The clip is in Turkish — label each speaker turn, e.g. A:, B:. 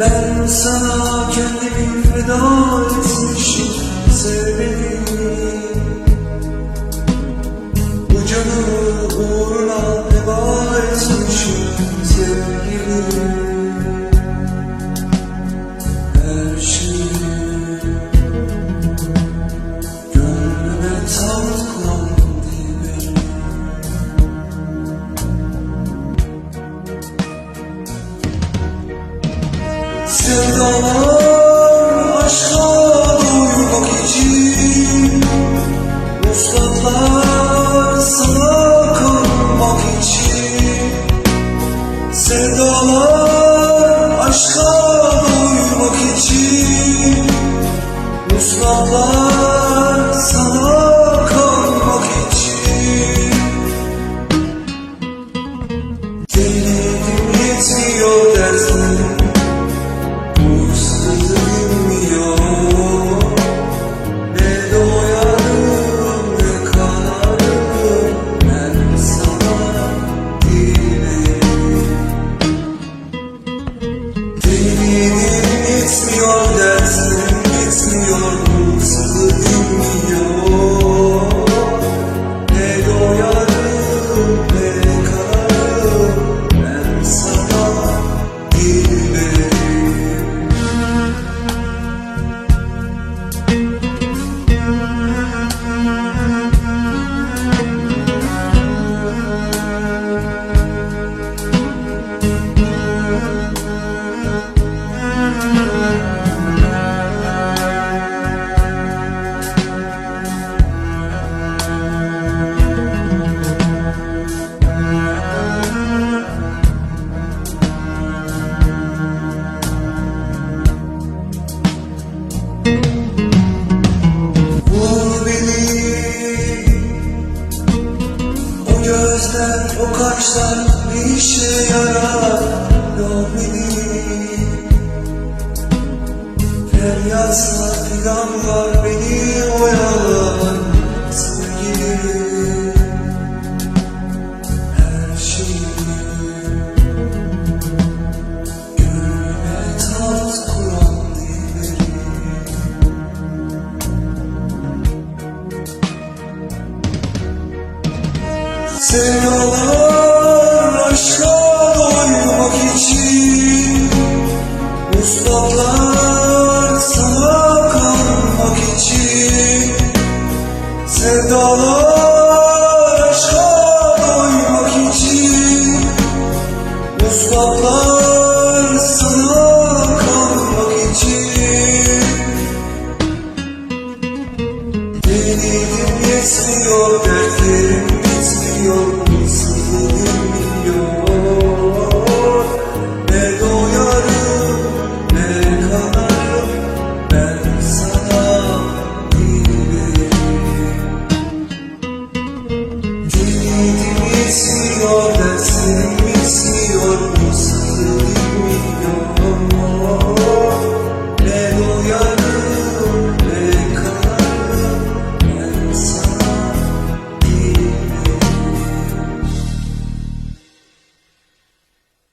A: Ben sana kendimi feda etsin to go O kaçlar bir işe yarar Yol beni Feryatsa figan var benim. Sen aşka doymak için Ustalar sana kalmak için Sevdalar